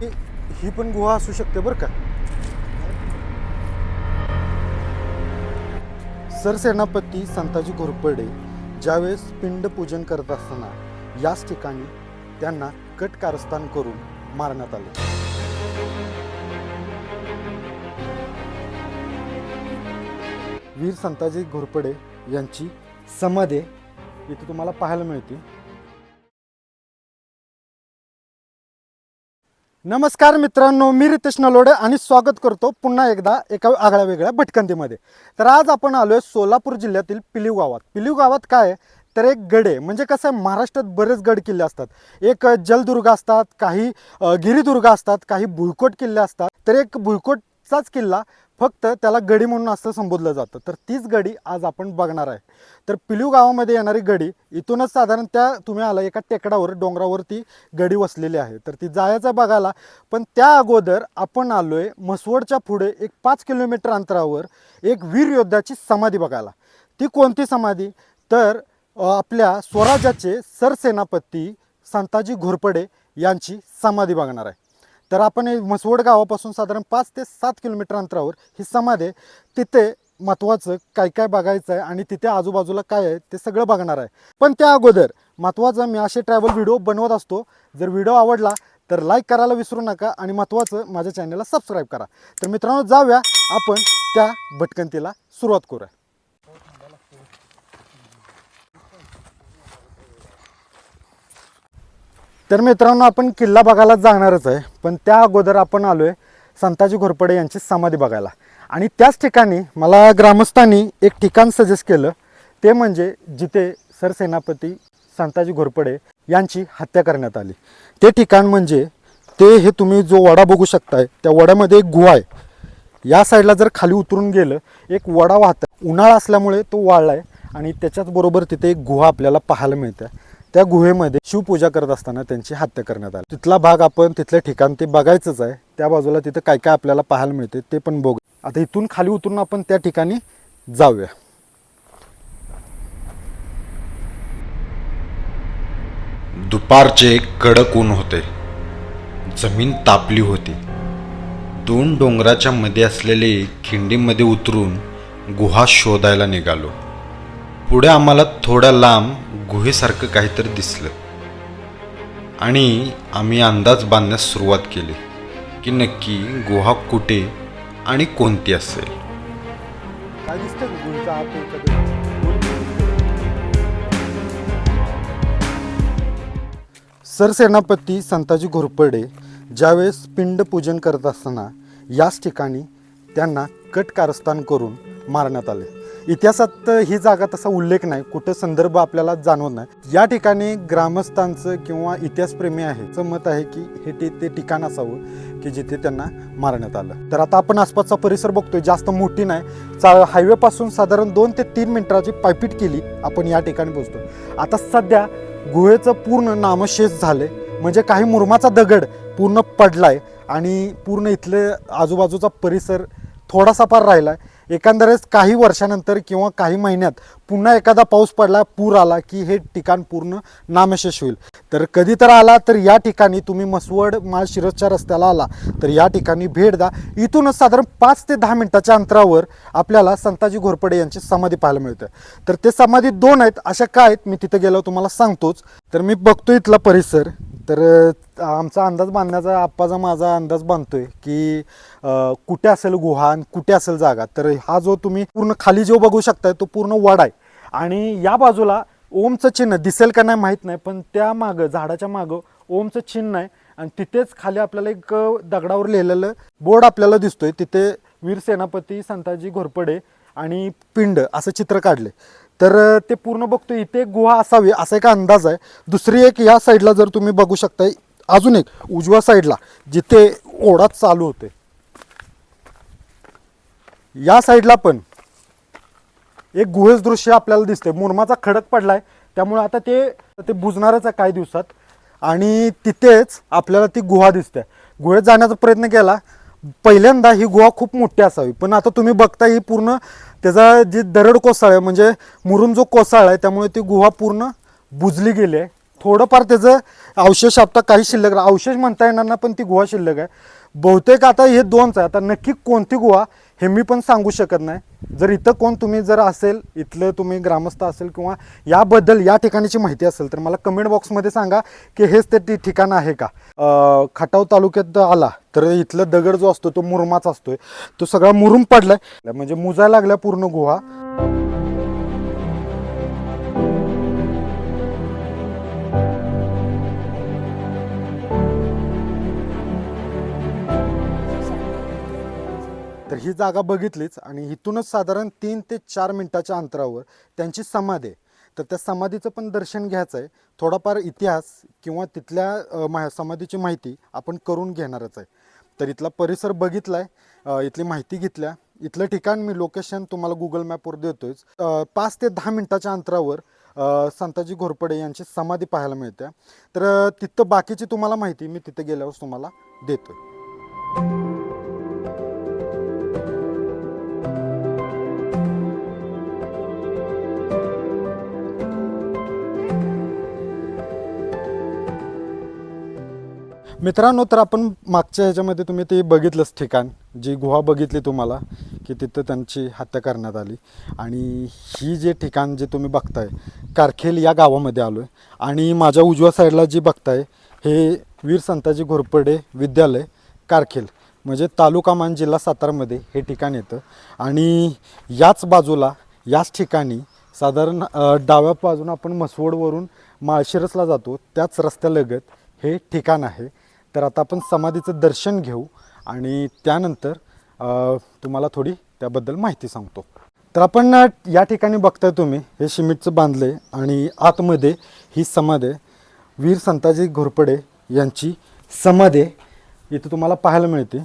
ही- ही पण गुहा असू शकते बरं का. सरसेनापती संताजी घोरपडे ज्यावेळेस पिंड पूजन करत असताना याच ठिकाणी त्यांना कट कारस्थान करून मारण्यात आले. वीर संताजी घोरपडे यांची समाधी इथे तुम्हाला पाहायला मिळते. नमस्कार मित्रांनो मी रितेश नलोडे आणि स्वागत करतो पुन्हा एकदा एका आगळ्या वेगळ्या भटकंतीमध्ये. तर आज आपण आलो आहे सोलापूर जिल्ह्यातील पिलीव गावात. पिलीव गावात काय तर एक गडे म्हणजे कसं आहे महाराष्ट्रात बरेच गड किल्ले असतात. एक जलदुर्ग असतात काही गिरिदुर्ग असतात काही भुईकोट किल्ले असतात. तर एक भुईकोटचाच किल्ला फक्त त्याला गडी म्हणून असं संबोधलं जातं. तर तीच गडी आज आपण बघणार आहे. तर पिलीव गावामध्ये येणारी गडी इथूनच साधारण त्या तुम्ही आला एका टेकडावर डोंगरावर ती गडी वसलेली आहे. तर ती जायचं बघायला. पण त्या अगोदर आपण आहे म्हसवडच्या पुढे एक पाच किलोमीटर अंतरावर एक वीर योद्धाची समाधी बघायला. ती कोणती समाधी? तर आपल्या स्वराज्याचे सरसेनापती संताजी घोरपडे यांची समाधी बघणार आहे. तर आपण हे म्हसवड गावापासून साधारण पाच ते सात किलोमीटर अंतरावर ही समाधी आहे. तिथे महत्त्वाचं काय काय बघायचं आहे आणि तिथे आजूबाजूला काय आहे ते सगळं बघणार आहे. पण त्या अगोदर महत्त्वाचं मी असे ट्रॅव्हल व्हिडिओ बनवत असतो. जर व्हिडिओ आवडला तर लाईक करायला विसरू नका आणि महत्त्वाचं माझ्या चॅनलला सबस्क्राईब करा. तर मित्रांनो जाऊया आपण त्या भटकंतीला सुरुवात करूया. तर मित्रांनो आपण किल्ला बघायला जाणारच आहे. पण त्या अगोदर आपण आलो आहे संताजी घोरपडे यांची समाधी बघायला. आणि त्याच ठिकाणी मला ग्रामस्थांनी एक ठिकाण सजेस्ट केलं. ते म्हणजे जिथे सरसेनापती संताजी घोरपडे यांची हत्या करण्यात आली. ते ठिकाण म्हणजे ते हे तुम्ही जो वडा बघू शकताय त्या वड्यामध्ये एक गुहा आहे. या साईडला जर खाली उतरून गेलं एक वडा वाहत उन्हाळा असल्यामुळे तो वाळला आहे आणि त्याच्याचबरोबर तिथे एक गुहा आपल्याला पाहायला मिळते त्या गुहेमध्ये शिवपूजा करत असताना त्यांची हत्या करण्यात आली. तिथला भाग आपण तिथले ठिकाण ते बघायचंच आहे. त्या बाजूला तिथं काय काय आपल्याला पाहायला मिळते ते पण बघू. आता इथून खाली उतरून आपण त्या ठिकाणी जाऊया. दुपारचे कडक ऊन होते. जमीन तापली होती. दोन डोंगराच्या मध्ये असलेले खिंडीमध्ये उतरून गुहा शोधायला निघालो. पुढे आम्हाला थोड्या लांब गुहेसारखं काहीतरी दिसलं. आणि आम्ही अंदाज बांधण्यास सुरुवात केली की नक्की गुहा कुठे आणि कोणती असेल? सरसेनापती संताजी घोरपडे ज्यावेळेस पिंड पूजन करत असताना याच ठिकाणी त्यांना कट कारस्थान करून मारण्यात आले. इतिहासात ही जागा तसा उल्लेख नाही कुठं संदर्भ आपल्याला जाणवत नाही. या ठिकाणी ग्रामस्थांचं किंवा इतिहासप्रेमी आहे मत आहे की हे ते ते ठिकाण असावं की जिथे त्यांना मारण्यात आलं. तर आता आपण आसपासचा परिसर बघतोय जास्त मोठी नाही. चा हायवेपासून साधारण दोन ते तीन मिनिटाची पायपीट केली आपण या ठिकाणी पोचतो आता सध्या गुहेचं पूर्ण नामशेष झाले म्हणजे काही मुरमाचा दगड पूर्ण पडलाय आणि पूर्ण इथले आजूबाजूचा परिसर थोडासा फार राहिला आहे एकंदरच काही वर्षानंतर किंवा काही महिन्यात पुन्हा एखादा पाऊस पडला पूर आला की हे ठिकाण पूर्ण नामशेष होईल. तर कधी तर आला तर या ठिकाणी तुम्ही मसवड माळशिरसच्या रस्त्याला आला तर या ठिकाणी भेट द्या. इथूनच साधारण पाच ते दहा मिनिटाच्या अंतरावर आपल्याला संताजी घोरपडे यांची समाधी पाहायला मिळते. तर ते समाधी दोन आहेत अशा काय आहेत मी तिथे गेलो तुम्हाला सांगतोच. तर मी बघतो इथला परिसर. तर आमचा अंदाज बांधण्याचा आप्पाचा माझा अंदाज बांधतोय की कुठे असेल गुहा आणि कुठे असेल जागा. तर हा जो तुम्ही पूर्ण खाली जो बघू शकताय तो पूर्ण वड आहे. आणि या बाजूला ओमचं चिन्ह दिसेल का नाही माहीत नाही पण त्या मागं झाडाच्या मागं ओमचं चिन्ह आहे. आणि तिथेच खाली आपल्याला एक दगडावर लिहिलेलं बोर्ड आपल्याला दिसतोय. तिथे वीर सेनापती संताजी घोरपडे आणि पिंड असं चित्र काढले तर ते पूर्ण बघतो इथे एक गुहा असावी असा एक अंदाज आहे. दुसरी एक या साईडला जर तुम्ही बघू शकताय अजून एक उजव्या साईडला जिथे ओढा चालू होते. या साईडला पण एक गुहेच दृश्य आपल्याला दिसते मुरमाचा खडक पडलाय त्यामुळे आता ते ते बुजणारच आहे काही दिवसात. आणि तिथेच आपल्याला ती गुहा दिसते. गुहेत जाण्याचा प्रयत्न केला. पहिल्यांदा ही गुहा खूप मोठी असावी. पण आता तुम्ही बघता ही पूर्ण त्याचा जी दरड कोसळ आहे म्हणजे मुरुम जो कोसाळ आहे त्यामुळे ती गुहा पूर्ण बुजली गेली आहे. थोडंफार त्याचं अवशेष आता काही शिल्लक अवशेष म्हणता येणार ना पण ती गुहा शिल्लक आहे. बहुतेक आता हे दोनच आहे. आता नक्की कोणती गुहा हे मी पण सांगू शकत नाही. जर इथं कोण तुम्ही जर असेल इथलं तुम्ही ग्रामस्थ असेल किंवा याबद्दल या ठिकाणीची माहिती असेल तर मला कमेंट बॉक्समध्ये सांगा की हेच ते ठिकाण आहे का? खटाव तालुक्यात आला तर इथलं दगड जो असतो तो मुरमाचा असतोय. तो सगळा मुरुम पडलाय. म्हणजे मुजायला लागल्या पूर्ण गुहा. तर ही जागा बघितलीच आणि इथूनच साधारण तीन ते चार मिनिटाच्या अंतरावर त्यांची समाधी आहे. तर त्या समाधीचं पण दर्शन घ्यायचं आहे. थोडाफार इतिहास किंवा तिथल्या मा समाधीची माहिती आपण करून घेणारच आहे. तर इथला परिसर बघितला आहे इथली माहिती घेतल्या. इथलं ठिकाण मी लोकेशन तुम्हाला गुगल मॅपवर देतोयच पाच ते दहा मिनिटाच्या अंतरावर संताजी घोरपडे यांची समाधी पाहायला मिळते. तर तिथं बाकीची तुम्हाला माहिती मी तिथे गेल्यावर तुम्हाला देतोय. मित्रांनो तर आपण मागच्या ह्याच्यामध्ये तुम्ही ते बघितलंच ठिकाण जी गुहा बघितली तुम्हाला की तिथं त्यांची हत्या करण्यात आली. आणि ही जे ठिकाण जे तुम्ही बघताय कारखेल या गावामध्ये आलो आहे आणि माझ्या उजव्या साईडला जी बघताय हे वीर संताजी घोरपडे विद्यालय कारखेल म्हणजे तालुका मान जिल्हा सातारामध्ये हे ठिकाण येतं. आणि याच बाजूला याच ठिकाणी साधारण डाव्या बाजूनं आपण मसवडवरून माळशिरसला जातो त्याच रस्त्यालगत हे ठिकाण आहे. तर आता आपण समाधीचं दर्शन घेऊ आणि त्यानंतर तुम्हाला थोडी त्याबद्दल माहिती सांगतो. तर आपण या ठिकाणी बघताय तुम्ही हे सिमेंटचं बांधले आणि आतमध्ये ही समाधी वीर संताजी घोरपडे यांची समाधी इथं तुम्हाला पाहायला मिळते.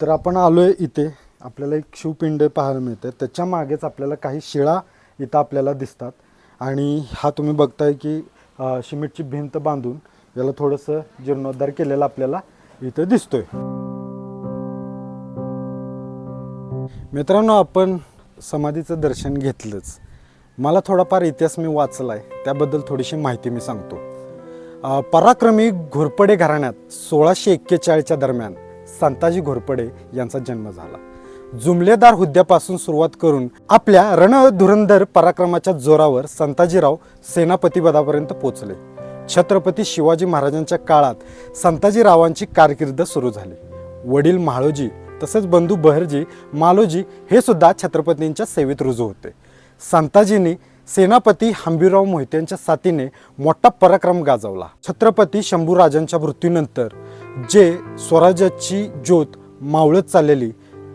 तर आपण आलो आहे इथे. आपल्याला एक शिवपिंड पाहायला मिळते त्याच्या मागेच आपल्याला काही शिळा इथं आपल्याला दिसतात. आणि हा तुम्ही बघताय की शिमिटची भिंत बांधून याला थोडंसं जीर्णोद्धार केलेला आपल्याला इथं दिसतोय. मित्रांनो आपण समाधीचं दर्शन घेतलंच. मला थोडाफार इतिहास मी वाचला आहे त्याबद्दल थोडीशी माहिती मी सांगतो. पराक्रमी घोरपडे घराण्यात सोळाशे एक्केचाळीसच्या दरम्यान संताजी घोरपडे यांचा जन्म झाला. जुमलेदार हुद्द्यापासून सुरुवात करून आपल्या रणधुरंधर पराक्रमाच्या जोरावर संताजीराव सेनापतीपदापर्यंत पोचले. छत्रपती शिवाजी महाराजांच्या काळात संताजीरावांची कारकीर्द सुरू झाली. वडील म्हाळोजी तसेच बंधू बहरजी मालोजी हे सुद्धा छत्रपतींच्या सेवेत रुजू होते. संताजींनी सेनापती हंबीरराव मोहित्यांच्या साथीने मोठा पराक्रम गाजवला. छत्रपती शंभूराजांच्या मृत्यूनंतर जे स्वराज्याची ज्योत मावळत चाललेली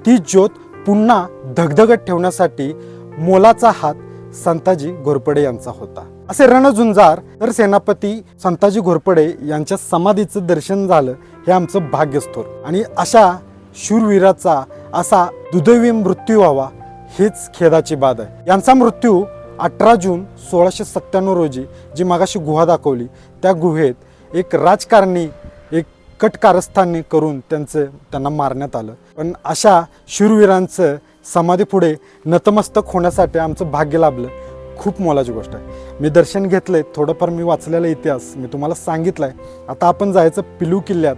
ती ज्योत पुन्हा धगधगत ठेवण्यासाठी मोलाचा हात संताजी घोरपडे यांचा होता. असे रणझुंजार तर सेनापती संताजी घोरपडे यांच्या समाधीचं दर्शन झालं हे आमचं भाग्यस्थोर. आणि अशा शूरवीराचा असा दुदैवी मृत्यू व्हावा हेच खेदाची बाद आहे. यांचा मृत्यू अठरा जून सोळाशे सत्त्याण्णव रोजी जी मागाशी गुहा दाखवली त्या गुहेत एक राजकारणी एक कट कारस्थानी करून त्यांचं त्यांना मारण्यात आलं. पण अशा शूरवीरांचं समाधी पुढे नतमस्तक होण्यासाठी आमचं भाग्य लाभलं. खूप मोलाची गोष्ट आहे. मी दर्शन घेतलंय थोडंफार मी वाचलेला इतिहास मी तुम्हाला सांगितलंय. आता आपण जायचं पिलू किल्ल्यात.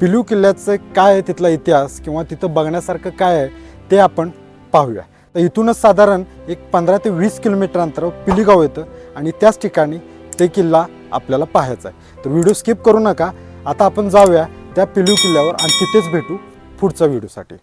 पिलू किल्ल्याचं काय आहे तिथला इतिहास किंवा तिथं बघण्यासारखं काय आहे ते आपण पाहूया. तर इथूनच साधारण एक पंधरा ते वीस किलोमीटर अंतरावर पिलीगाव येतं आणि त्याच ठिकाणी ते किल्ला आपल्याला पाहायचा आहे. तर व्हिडिओ स्किप करू नका. आता आपण जाऊया त्या पिलू किल्ल्यावर आणि तिथेच भेटू पुढच्या व्हिडिओसाठी.